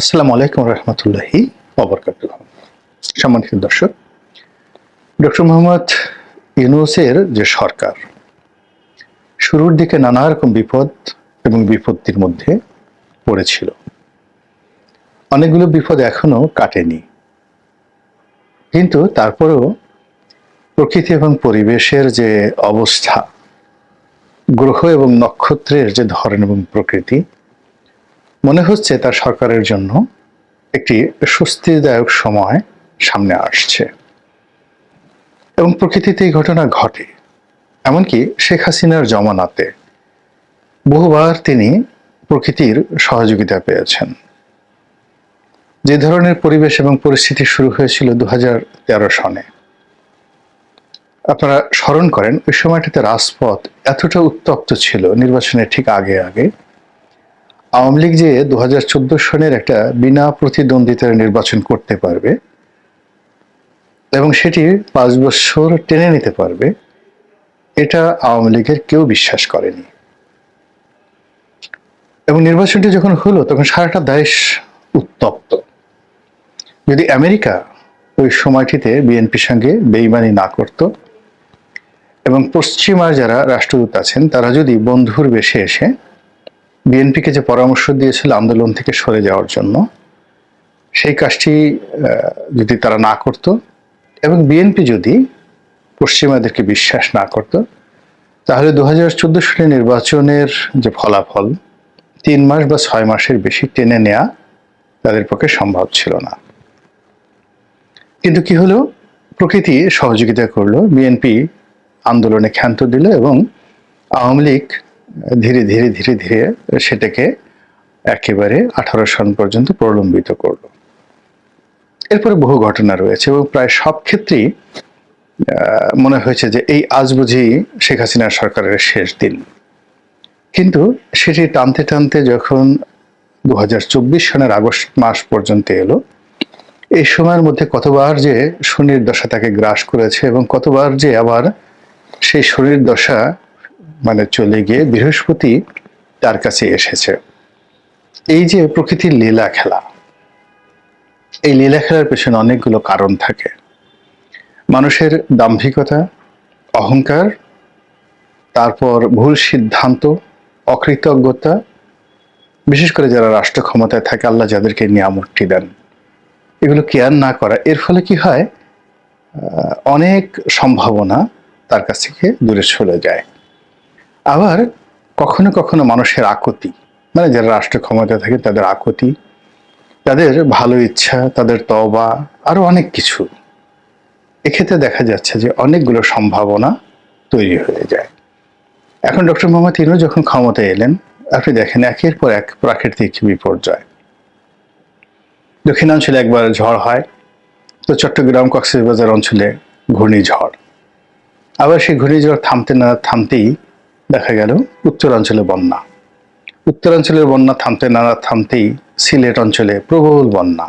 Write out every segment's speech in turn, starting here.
আসসালামু আলাইকুম রহমতুল্লাহি সম্মানিত দর্শক, ডক্টর মোহাম্মদ ইউনুসের যে সরকার, শুরুর দিকে নানা রকম বিপদ এবং বিপত্তির মধ্যে পড়েছিল। অনেকগুলো বিপদ এখনও কাটেনি। কিন্তু তারপরেও প্রকৃতি এবং পরিবেশের যে অবস্থা, গ্রহ এবং নক্ষত্রের যে ধরন এবং প্রকৃতি মনে হচ্ছে তার সরকারের জন্য একটি স্বস্তিদায়ক সময় সামনে আসছে। এবং প্রকৃতিতে এই ঘটনা ঘটে। এমনকি শেখ হাসিনার জমানাতে বহুবার তিনি প্রকৃতির সহযোগিতা পেয়েছেন। যে ধরনের পরিবেশ এবং পরিস্থিতি শুরু হয়েছিল দু হাজার তেরো সনে। আপনারা স্মরণ করেন, ওই সময়টাতে রাজপথ এতটা উত্তপ্ত ছিল নির্বাচনের ঠিক আগে আগে আওয়ামী লীগ যে দু হাজার চোদ্দ সনের একটা বিনা প্রতিদ্বন্দ্বিতার নির্বাচন করতে পারবে এবং সেটি পাঁচ বছর টেনে নিতে পারবে, এটা আওয়ামী লীগের কেউ বিশ্বাস করেনি। এবং নির্বাচনটি যখন হলো, তখন সারাটা দেশ উত্তপ্ত। যদি আমেরিকা ওই সময়টিতে বিএনপির সঙ্গে বেইমানি না করত এবং পশ্চিমার যারা রাষ্ট্রদূত আছেন, তারা যদি বন্ধুর বেশে এসে বিএনপিকে যে পরামর্শ দিয়েছিল আন্দোলন থেকে সরে যাওয়ার জন্য, সেই কাজটি যদি তারা না করত এবং বিএনপি যদি পশ্চিমাদেরকে বিশ্বাস না করত, তাহলে দু হাজার চোদ্দ সালে নির্বাচনের যে ফলাফল, তিন মাস বা ছয় মাসের বেশি টেনে নেওয়া তাদের পক্ষে সম্ভব ছিল না। কিন্তু কি হলো? প্রকৃতি সহযোগিতা করল, বিএনপি আন্দোলনে ক্ষান্ত দিল এবং আওয়ামী লীগ ধীরে ধীরে ধীরে ধীরে সেটাকে একেবারে আঠারো সন পর্যন্ত প্রলম্বিত করল। এরপরে বহু ঘটনা রয়েছে এবং প্রায় সব ক্ষেত্রেই মনে হয়েছে যে এই আজ বুঝি শেখ হাসিনার সরকারের শেষ দিন। কিন্তু সেটি টানতে টানতে যখন দু হাজার চব্বিশ সনের আগস্ট মাস পর্যন্ত এলো, এই সময়ের মধ্যে কতবার যে শনির দশা তাকে গ্রাস করেছে এবং কতবার যে আবার সেই শনির দশা মানে চলে গিয়ে বৃহস্পতি তার কাছে এসেছে। এই যে প্রকৃতির লীলা খেলা, এই লীলা খেলার পেছনে অনেকগুলো কারণ থাকে। মানুষের দাম্ভিকতা, অহংকার, তারপর ভুল সিদ্ধান্ত, অকৃতজ্ঞতা, বিশেষ করে যারা রাষ্ট্র ক্ষমতায় থাকে, আল্লাহ যাদেরকে নিয়ামতটি দেন, এগুলো কেয়ার না করা, এর ফলে কি হয়? অনেক সম্ভাবনা তার কাছ থেকে দূরে চলে যায়। আবার কখনো কখনো মানুষের আকতি মানে যারা রাষ্ট্র ক্ষমতা থাকে তাদের আকতি, তাদের ভালো ইচ্ছা, তাদের তবা আরও অনেক কিছু। এক্ষেত্রে দেখা যাচ্ছে যে অনেকগুলো সম্ভাবনা তৈরি হয়ে যায়। এখন ডক্টর মোহাম্মদ ইনু যখন ক্ষমতায় এলেন, আপনি দেখেন একের পর এক প্রাকৃতিক বিপর্যয়। দক্ষিণাঞ্চলে একবার ঝড় হয়, তো চট্টগ্রাম কক্সবাজার অঞ্চলে ঘূর্ণিঝড়। আবার সেই ঘূর্ণিঝড় থামতে না থামতেই দেখা গেল উত্তরাঞ্চলে বন্যা। উত্তরাঞ্চলের বন্যা থামতে না থামতেই সিলেট অঞ্চলে প্রবল বন্যা।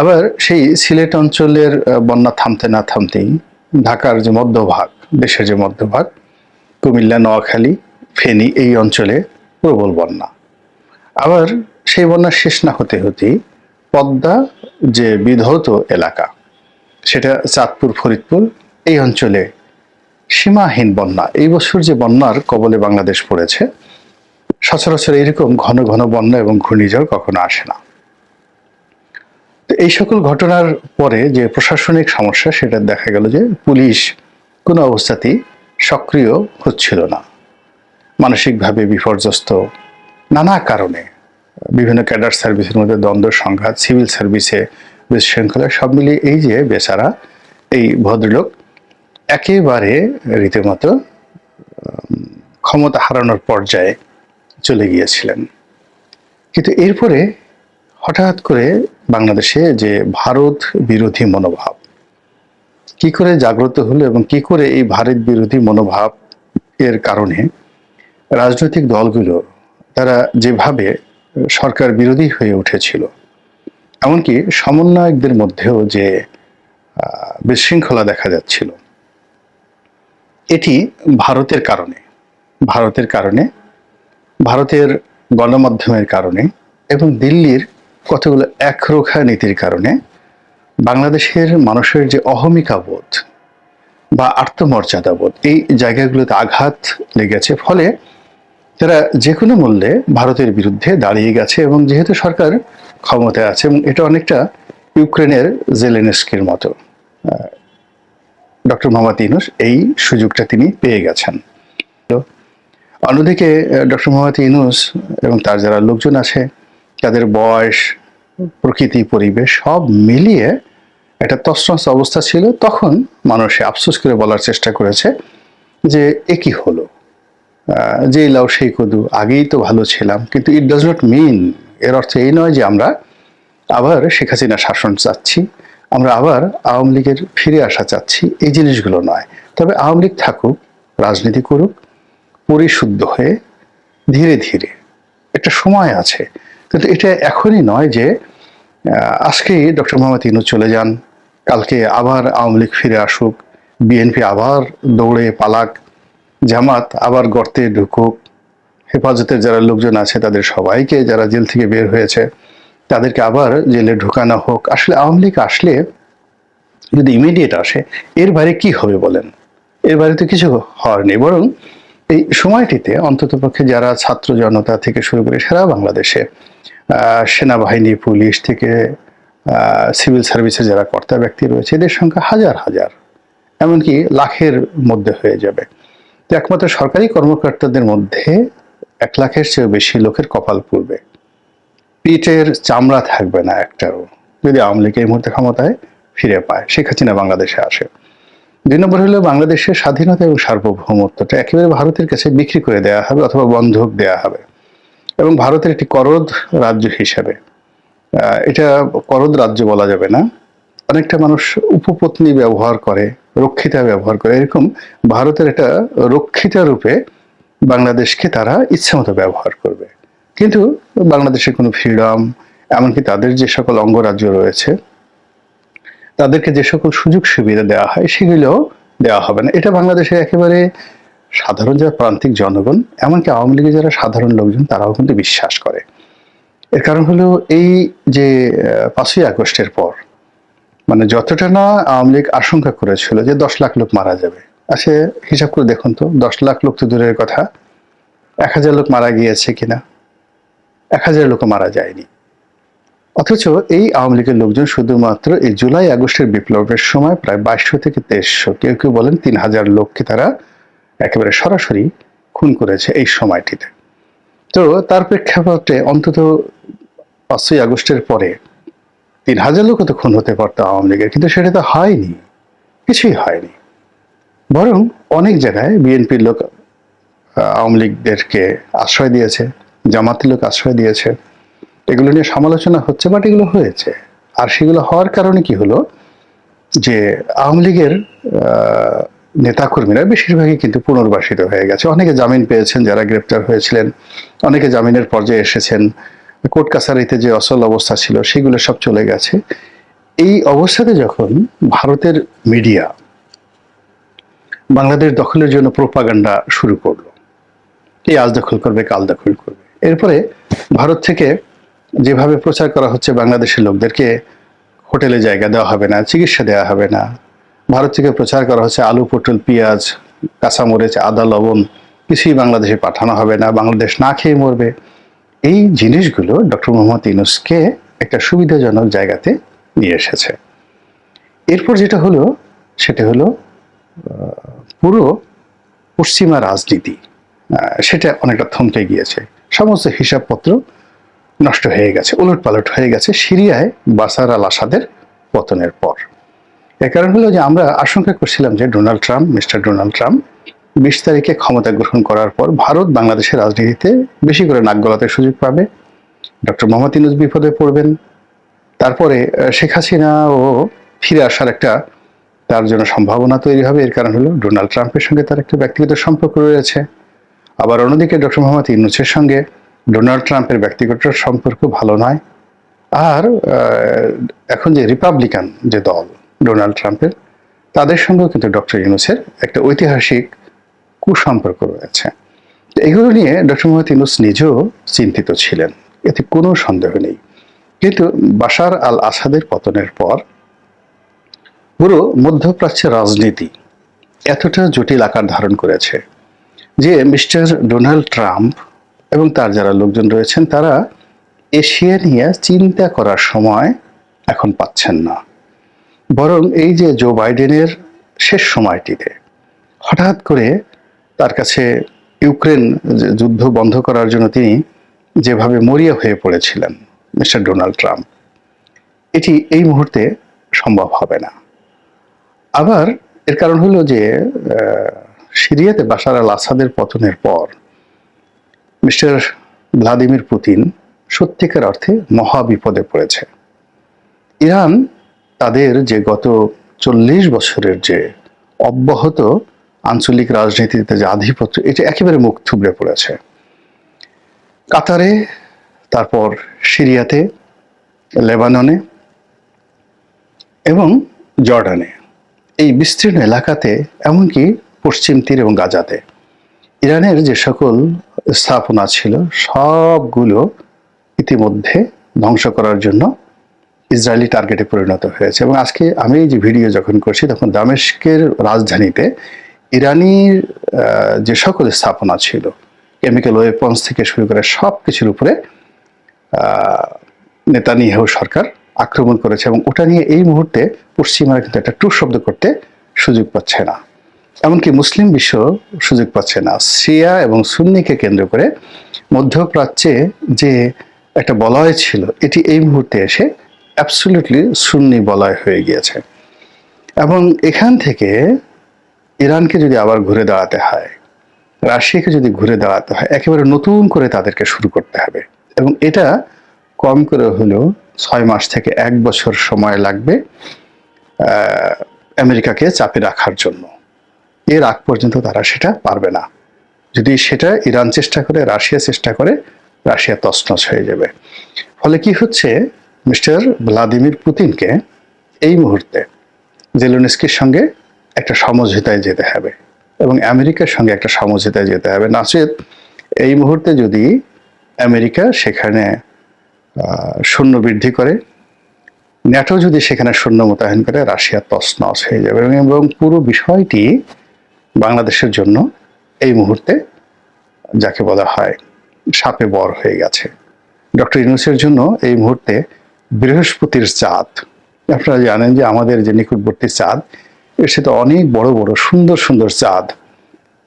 আবার সেই সিলেট অঞ্চলের বন্যা থামতে না থামতেই ঢাকার যে মধ্যভাগ, দেশের যে মধ্যভাগ, কুমিল্লা, নোয়াখালী, ফেনী এই অঞ্চলে প্রবল বন্যা। আবার সেই বন্যা শেষ না হতে হতেই পদ্মা যে বিধৌত এলাকা, সেটা চাঁদপুর, ফরিদপুর এই অঞ্চলে সীমাহীন বন্যা। এই বছর যে বন্যার কবলে বাংলাদেশ পড়েছে, সচরাচর এরকম ঘন ঘন বন্যা এবং ঘূর্ণিঝড় কখনো আসে না। তো এই সকল ঘটনার পরে যে প্রশাসনিক সমস্যা, সেটা দেখা গেল যে পুলিশ কোনো অবস্থাতেই সক্রিয় হচ্ছিল না। মানসিকভাবে বিপর্যস্ত নানা কারণে। বিভিন্ন ক্যাডার সার্ভিসের মধ্যে দ্বন্দ্ব, সংঘাত, সিভিল সার্ভিসে বিশৃঙ্খলা, সব মিলিয়ে এই যে বেচারা, এই ভদ্রলোক একেবারে রীতিমতো ক্ষমতা হারানোর পর্যায়ে চলে গিয়েছিলেন। কিন্তু এরপরে হঠাৎ করে বাংলাদেশে যে ভারত বিরোধী মনোভাব, কি করে জাগ্রত হলো এবং কি করে এই ভারত বিরোধী মনোভাব এর কারণে রাজনৈতিক দলগুলো তারা যেভাবে সরকার বিরোধী হয়ে উঠেছিল, এমনকি সমন্বয়কদের মধ্যেও যে বিশৃঙ্খলা দেখা যাচ্ছিল এটি ভারতের কারণে ভারতের কারণে, ভারতের গণমাধ্যমের কারণে এবং দিল্লির কতগুলো একরোখা নীতির কারণে বাংলাদেশের মানুষের যে অহমিকা বোধ বা আত্মমর্যাদা বোধ এই জায়গাগুলোতে আঘাত লেগেছে। ফলে তারা যে কোনো মূল্যে ভারতের বিরুদ্ধে দাঁড়িয়ে গেছে এবং যেহেতু সরকার ক্ষমতায় আছে এবং এটা অনেকটা ইউক্রেনের জেলেনস্কির মতো ডক্টর মোহাম্মদ ইউনুস এই সুযোগটা তিনি পেয়ে গেছেন। অন্যদিকে ডক্টর মোহাম্মদ ইউনুস এবং তার যারা লোকজন আছে, তাদের বয়স, প্রকৃতি, পরিবেশ সব মিলিয়ে একটা তসনস অবস্থা ছিল। তখন মানুষে আফসোস করে বলার চেষ্টা করেছে যে, এ কি হলো? যে লাউ, সেই কদু, আগেই তো ভালো ছিলাম, কিন্তু ইট ডাজ নট মিন এর অর্থ এই নয় যে আমরা আবার শেখ হাসিনা শাসন চাচ্ছি। আমরা আবার আওয়ামী লীগের ফিরে আসা চাচ্ছি এই জিনিসগুলো নয়। তবে আওয়ামী লীগ থাকুক রাজনীতি করুক পরিশুদ্ধ হয়ে ধীরে ধীরে একটা সময় আছে। কিন্তু এটা এখনই নয় যে আহ, আজকেই ডক্টর মোহাম্মদ ইনু চলে যান কালকে আবার আওয়ামী লীগ ফিরে আসুক বিএনপি আবার দৌড়ে পালাক জামাত আবার গর্তে ঢুকুক হেফাজতের যারা লোকজন আছে তাদের সবাইকে যারা জেল থেকে বের হয়েছে তাদেরকে আবার জেলে ঢুকানো হোক। আসলে আওয়ামী লীগ আসলে যদি ইমিডিয়েট আসে, এর বাইরে কি হবে বলেন? এর বাইরে তো কিছু হওয়ার নেই বরং এই সময়টিতে অন্ততপক্ষে যারা ছাত্র জনতা থেকে শুরু করে সারা বাংলাদেশে সেনাবাহিনী, পুলিশ থেকে সিভিল সার্ভিসে যারা কর্তা ব্যক্তি রয়েছে, এদের সংখ্যা হাজার হাজার, এমনকি লাখের মধ্যে হয়ে যাবে। একমাত্র সরকারি কর্মকর্তাদের মধ্যে এক লাখের চেয়েও বেশি লোকের কপাল পূর্বে পিঠের চামড়া থাকবে না একটাও, যদি আওয়ামী লীগ এই মুহূর্তে ক্ষমতায় ফিরে পায়, শেখ হাসিনা বাংলাদেশে আসে। দুই নম্বর হলো বাংলাদেশের স্বাধীনতা এবং সার্বভৌমত্বটা একেবারে ভারতের কাছে বিক্রি করে দেওয়া হবে অথবা বন্ধক দেওয়া হবে। এবং ভারতের একটি করদ রাজ্য হিসাবে এটা করদ রাজ্য বলা যাবে না। অনেকটা মানুষ উপপত্নী ব্যবহার করে, রক্ষিতা ব্যবহার করে, এরকম ভারতের একটা রক্ষিতা রূপে বাংলাদেশকে তারা ইচ্ছামতো ব্যবহার করবে। কিন্তু বাংলাদেশের কোনো ফ্রিডম, এমনকি তাদের যে সকল অঙ্গরাজ্য রয়েছে, তাদেরকে যে সকল সুযোগ সুবিধা দেওয়া হয় সেগুলো দেওয়া হবে না। এটা বাংলাদেশের একেবারে সাধারণ যারা প্রান্তিক জনগণ, এমনকি আওয়ামী লীগের যারা সাধারণ লোকজন, তারাও কিন্তু বিশ্বাস করে। এর কারণ হলো এই যে পাঁচই আগস্টের পর মানে যতটা না আওয়ামী লীগ আশঙ্কা করেছিল যে দশ লাখ লোক মারা যাবে। আসে হিসাব করে দেখুন তো, দশ লাখ লোক তো দূরের কথা। এক হাজার লোক মারা গিয়েছে কিনা? এক হাজার লোক মারা যায়নি। অথচ এই আওয়ামী লীগের লোকজন শুধুমাত্র এই জুলাই আগস্টের বিপ্লবের সময় প্রায় বাইশশো থেকে তেইশশো, কেউ কেউ বলেন তিন হাজার লোককে তারা একেবারে সরাসরি খুন করেছে এই সময়টিতে। তো তার প্রেক্ষাপটে অন্তত পাঁচই আগস্টের পরে তিন হাজার লোক তো খুন হতে পারতো আওয়ামী লীগের, কিন্তু সেটা তো হয়নি, কিছুই হয়নি। বরং অনেক জায়গায় বিএনপির লোক আওয়ামী লীগদেরকে আশ্রয় দিয়েছে। জামাতের লোক আশ্রয় দিয়েছে। এগুলো নিয়ে সমালোচনা হচ্ছে বাট এগুলো হয়েছে। আর সেগুলো হওয়ার কারণে কি হলো? যে আওয়ামী লীগের নেতাকর্মীরা বেশিরভাগই কিন্তু পুনর্বাসিত হয়ে গেছে। অনেকে জামিন পেয়েছেন যারা গ্রেপ্তার হয়েছিলেন, অনেকে জামিনের পর্যায়ে এসেছেন। কোর্ট কাছারিতে যে অসল অবস্থা ছিল, সেগুলো সব চলে গেছে। এই অবস্থাতে যখন ভারতের মিডিয়া বাংলাদেশ দখলের জন্য প্রোপাগান্ডা শুরু করল, এই আজ দখল করবে, কাল দখল করবে। এরপরে ভারত থেকে যেভাবে প্রচার করা হচ্ছে বাংলাদেশের লোকদেরকে হোটেলে জায়গা দেওয়া হবে না, চিকিৎসা দেওয়া হবে না। ভারত থেকে প্রচার করা হচ্ছে আলু, পটল, পেঁয়াজ, কাঁচামরিচ, আদা, লবণ, কিছুই বাংলাদেশে পাঠানো হবে না, বাংলাদেশ না খেয়ে মরবে। এই জিনিসগুলো ডক্টর মোহাম্মদ ইউনুসকে একটা সুবিধাজনক জায়গাতে নিয়ে এসেছে। এরপর যেটা হলো, সেটা হলো পুরো পশ্চিমা রাজনীতি। সেটা অনেকটা থমকে গিয়েছে। সমস্ত হিসাবপত্র নষ্ট হয়ে গেছে উলট পালট হয়ে গেছে সিরিয়ায় বাসার আল আসাদের পতনের পর। এর কারণ হলো যে আমরা আশঙ্কা করছিলাম যে Donald Trump, mister Donald Trump বিশ তারিখে ক্ষমতা গ্রহণ করার পর ভারত বাংলাদেশের রাজনীতিতে বেশি করে নাক গলাতে সুযোগ পাবে। ডক্টর মোহাম্মদ ইনুজ বিপদে পড়বেন। তারপরে শেখ হাসিনা ও ফিরে আসার একটা তার জন্য সম্ভাবনা তৈরি হবে। এর কারণ হলো ডোনাল্ড ট্রাম্পের সঙ্গে তার একটা ব্যক্তিগত সম্পর্ক রয়েছে। আবার অন্যদিকে ডক্টর মোহাম্মদ ইউনুসের সঙ্গে ডোনাল্ড ট্রাম্পের ব্যক্তিগত সম্পর্ক ভালো নয়। আর এখন যে রিপাবলিকান যে দল ডোনাল্ড ট্রাম্পের, তাদের সঙ্গেও কিন্তু ডক্টর ইউনুসের একটা ঐতিহাসিক কুসম্পর্ক রয়েছে। এগুলো নিয়ে ডক্টর মোহাম্মদ ইউনুস নিজেও চিন্তিত ছিলেন। এতে কোনো সন্দেহ নেই। কিন্তু বাশার আল আসাদের পতনের পর পুরো মধ্যপ্রাচ্যের রাজনীতি এতটা জটিল আকার ধারণ করেছে যে মিস্টার ডোনাল্ড ট্রাম্প এবং তার যারা লোকজন রয়েছেন, তারা এশিয়া নিয়ে চিন্তা করার সময় এখন পাচ্ছেন না। বরং এই যে জো বাইডেনের শেষ সময়টিতে হঠাৎ করে তার কাছে ইউক্রেন যুদ্ধ বন্ধ করার জন্য তিনি যেভাবে মরিয়া হয়ে পড়েছিলেন মিস্টার ডোনাল্ড ট্রাম্প, এটি এই মুহূর্তে সম্ভব হবে না। আবার এর কারণ হলো যে সিরিয়াতে বাশার আল আসাদের পতনের পর মিস্টার ভ্লাদিমির পুতিন সত্যিকার অর্থে মহাবিপদে পড়েছে। ইরান তাদের যে গত চল্লিশ বছরের যে অব্যাহত আঞ্চলিক রাজনীতিতে যে আধিপত্য, এটা একেবারে মুখ থুবড়ে পড়েছে। কাতারে, তারপর সিরিয়াতে, লেবাননে এবং জর্ডানে। এই বিস্তীর্ণ এলাকাতে এমনকি পশ্চিম তীর এবং গাজাতে। ইরানের যে সকল স্থাপনা ছিল, সবগুলো ইতিমধ্যে ধ্বংস করার জন্য ইসরায়েলি টার্গেটে পরিণত হয়েছে। এবং আজকে আমি যে ভিডিও যখন করছি, তখন দামেস্কের রাজধানীতে ইরানির যে সকল স্থাপনা ছিল, কেমিক্যাল ওয়েপন্স থেকে শুরু করে সব কিছুর উপরে নেতানিয়াহু সরকার আক্রমণ করেছে। এবং ওটা নিয়ে এই মুহূর্তে পশ্চিমারা কিন্তু একটা টু শব্দ করতে সুযোগ পাচ্ছে না। এমনকি মুসলিম বিশ্ব সুযোগ পাচ্ছে না। সিয়া এবং সুন্নিকে কেন্দ্র করে মধ্যপ্রাচ্যে যে একটা বলয় ছিল, এটি এই মুহূর্তে এসে অ্যাবসলিউটলি সুন্নি বলয় হয়ে গিয়েছে। এবং এখান থেকে ইরানকে যদি আবার ঘুরে দাঁড়াতে হয়, রাশিয়াকে যদি ঘুরে দাঁড়াতে হয়, একেবারে নতুন করে তাদেরকে শুরু করতে হবে। এবং এটা কম করে হলেও ছয় মাস থেকে এক বছর সময় লাগবে আমেরিকাকে চাপে রাখার জন্য। এর আগ পর্যন্ত তারা সেটা পারবে না। যদি সেটা ইরান চেষ্টা করে, রাশিয়া চেষ্টা করে, রাশিয়া তছনছ হয়ে যাবে। ফলে কি হচ্ছে, মিস্টার ভ্লাদিমির পুতিনকে এই মুহূর্তে জেলোনেস্কির সঙ্গে একটা সমঝোতায় যেতে হবে এবং আমেরিকার সঙ্গে একটা সমঝোতায় যেতে হবে। নাচেত এই মুহূর্তে যদি আমেরিকা সেখানে সৈন্য বৃদ্ধি করে, ন্যাটো যদি সেখানে সৈন্য মোতায়েন করে, রাশিয়া তছনছ হয়ে যাবে এবং পুরো বিষয়টি বাংলাদেশের জন্য এই মুহূর্তে যাকে বলা হয় সাপে বর হয়ে গেছে। ডক্টর ইউনুসের জন্য এই মুহূর্তে বৃহস্পতির চাঁদ। আপনারা জানেন যে আমাদের যে নিকটবর্তী চাঁদ, এর সাথে অনেক বড় বড় সুন্দর সুন্দর চাঁদ,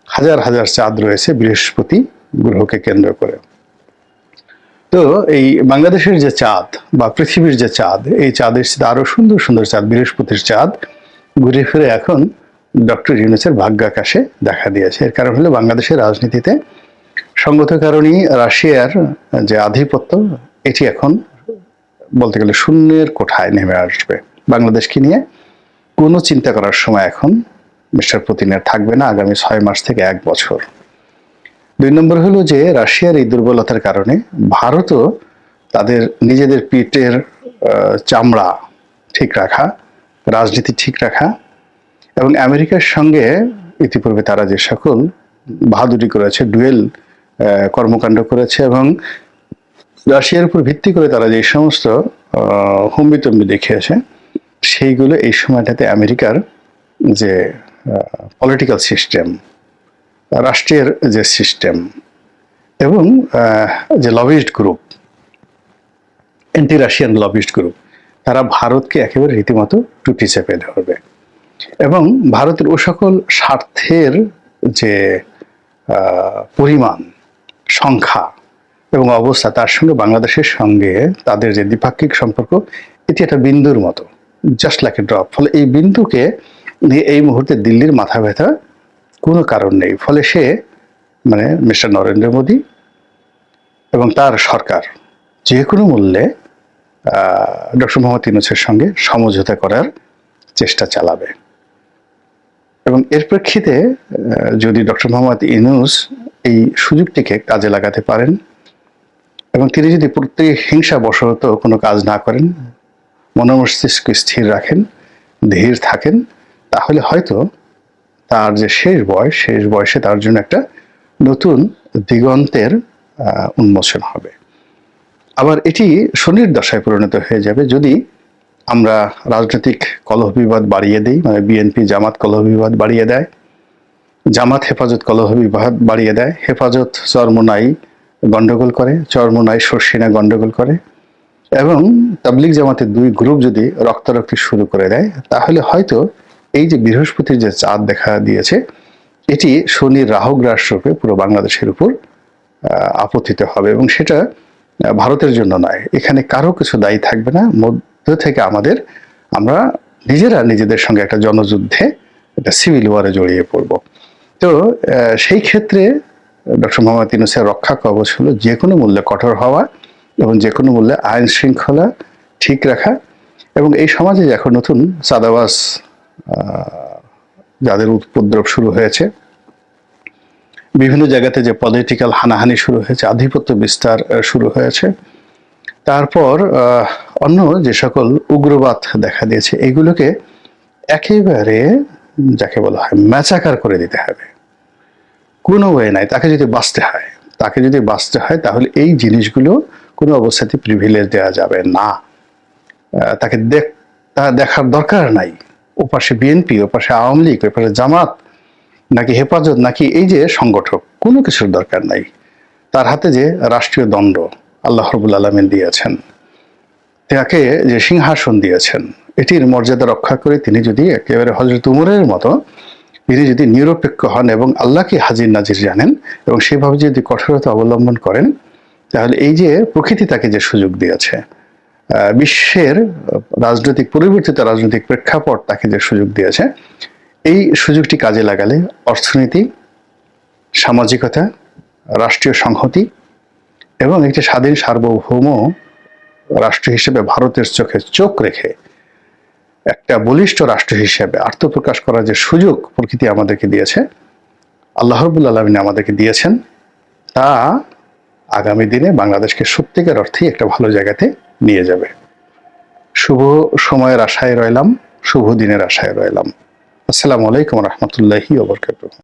হাজার হাজার চাঁদ রয়েছে বৃহস্পতি গ্রহকে কেন্দ্র করে। তো এই বাংলাদেশের যে চাঁদ বা পৃথিবীর যে চাঁদ, এই চাঁদের সাথে আরও সুন্দর সুন্দর চাঁদ, বৃহস্পতির চাঁদ ঘুরে ফিরে এখন ডক্টর ইউনুসের ভাগ্যাকাশে দেখা দিয়েছে। এর কারণ হলো বাংলাদেশের রাজনীতিতে সঙ্গত কারণেই রাশিয়ার যে আধিপত্য, এটি এখন বলতে গেলে শূন্যের কোঠায় নেমে আসবে। বাংলাদেশকে নিয়ে কোনো চিন্তা করার সময় এখন মিস্টার পুতিনের থাকবে না আগামী ছয় মাস থেকে এক বছর। দুই নম্বর হলো যে রাশিয়ার এই দুর্বলতার কারণে ভারতও তাদের নিজেদের পিঠের চামড়া ঠিক রাখা, রাজনীতি ঠিক রাখা এবং আমেরিকার সঙ্গে ইতিপূর্বে তারা যে সকল বাহাদুরি করেছে, ডুয়েল কর্মকাণ্ড করেছে এবং রাশিয়ার উপর ভিত্তি করে তারা যে সমস্ত হুম্বিতম্বি দেখিয়েছে, সেইগুলো এই সময়টাতে আমেরিকার যে পলিটিক্যাল সিস্টেম রাষ্ট্রের যে সিস্টেম এবং যে lobbyist group anti Russian lobbyist group তারা ভারতকে একেবারে রীতিমতো টুটি চেপে ধরবে। এবং ভারতের ও সকল স্বার্থের যে পরিমাণ, সংখ্যা এবং অবস্থা তার সঙ্গে বাংলাদেশের সঙ্গে তাদের যে দ্বিপাক্ষিক সম্পর্ক, এটি একটা বিন্দুর মতো জাস্ট লাইক এ ড্রপ ফলে এই বিন্দুকে নিয়ে এই মুহূর্তে দিল্লির মাথা ব্যথা কোনো কারণ নেই। ফলে সে মানে মিস্টার নরেন্দ্র মোদী এবং তার সরকার যে কোনো মূল্যে ডক্টর মোহাম্মদ ইউনুসের সঙ্গে সমঝোতা করার চেষ্টা চালাবে। এবং এর প্রেক্ষিতে যদি ডক্টর মোহাম্মদ ইনুস এই সুযোগটিকে কাজে লাগাতে পারেন এবং তিনি যদি প্রত্যেক হিংসা বশত কোনো কাজ না করেন মনোমস্তিষ্ক স্থির রাখেন, ধীর থাকেন, তাহলে হয়তো তার যে শেষ বয়স, শেষ বয়সে তার জন্য একটা নতুন দিগন্তের উন্মোচন হবে। আবার এটি শনির দশায় পরিণত হয়ে যাবে যদি আমরা রাজনৈতিক কলহ বিবাদ বাড়িয়ে দিই মানে বিএনপি জামাত কলহ বিবাদ বাড়িয়ে দেয়, জামাত হেফাজত কলহ বিবাদ বাড়িয়ে দেয়, হেফাজত চরমোনাই গন্ডগোল করে, চরমোনাই শর্ষিনা গন্ডগোল করে, এবং তাবলিগ জামাতের দুই গ্রুপ যদি রক্তারক্তি শুরু করে দেয়, তাহলে হয়তো এই যে বৃহস্পতির যে চাঁদ দেখা দিয়েছে, এটি শনির রাহুগ্রাস রূপে পুরো বাংলাদেশের উপর আপতিত হবে এবং সেটা ভারতের জন্য নয়। এখানে কারও কিছু দায়ী থাকবে না থেকে আমাদের, আমরা নিজেরা নিজেদের সঙ্গে একটা জনযুদ্ধে, একটা সিভিল ওয়ারে জড়িয়ে পড়ব। তো সেই ক্ষেত্রে ডক্টর মোহাম্মদ ইউনুসের রক্ষা কবচ হলো যে কোনো মূল্যে কঠোর হওয়া এবং যে কোনো মূল্যে আইন শৃঙ্খলা ঠিক রাখা এবং এই সমাজে এখন নতুন সাদাবাস যাদের উপদ্রব শুরু হয়েছে, বিভিন্ন জায়গাতে যে পলিটিক্যাল হানাহানি শুরু হয়েছে, আধিপত্য বিস্তার শুরু হয়েছে তারপর অন্য যে সকল উগ্রবাদ দেখা দিয়েছে, এগুলোকে একেবারে যাকে বলা হয় ম্যাচাকার করে দিতে হবে। কোনো ওয়ে নাই, তাকে যদি বাঁচতে হয়, তাকে যদি বাঁচতে হয়, তাহলে এই জিনিসগুলো কোনো অবস্থাতে প্রিভিলেজ দেওয়া যাবে না। তাকে দেখ, তা দেখার দরকার নাই। ওপাশে বিএনপি ওপাশে আওয়ামী লীগ, ওপাশে জামাত, নাকি হেফাজত, নাকি এই যে সংগঠক, কোনো কিছুর দরকার নাই। তার হাতে যে রাষ্ট্রীয় দণ্ড আল্লাহ রবুল আলমিন দিয়েছেন। তাকে যে সিংহাসন দিয়েছেন, এটির মর্যাদা রক্ষা করে তিনি যদি একেবারে হজরত উমরের মতো তিনি যদি নিরপেক্ষ হন এবং আল্লাহকে হাজির নাজির জানেন এবং সেভাবে যদি কঠোরতা অবলম্বন করেন, তাহলে এই যে প্রকৃতি তাকে যে সুযোগ দিয়েছে বিশ্বের রাজনৈতিক পরিবর্তিত রাজনৈতিক প্রেক্ষাপট তাকে যে সুযোগ দিয়েছে, এই সুযোগটি কাজে লাগালে অর্থনীতি, সামাজিকতা, রাষ্ট্রীয় সংহতি এবং একটি স্বাধীন সার্বভৌম রাষ্ট্র হিসেবে ভারতের চোখে চোখ রেখে একটা বলিষ্ঠ রাষ্ট্র হিসেবে আত্মপ্রকাশ করার যে সুযোগ প্রকৃতি আমাদেরকে দিয়েছে, আল্লাহ রবুল আলমিন আমাদেরকে দিয়েছেন, তা আগামী দিনে বাংলাদেশকে সত্যিকার অর্থেই একটা ভালো জায়গাতে নিয়ে যাবে। শুভ সময়ের আশায় রইলাম, শুভ দিনের আশায় রইলাম। আসসালামু আলাইকুম রহমতুল্লাহি ওবরকাতুহ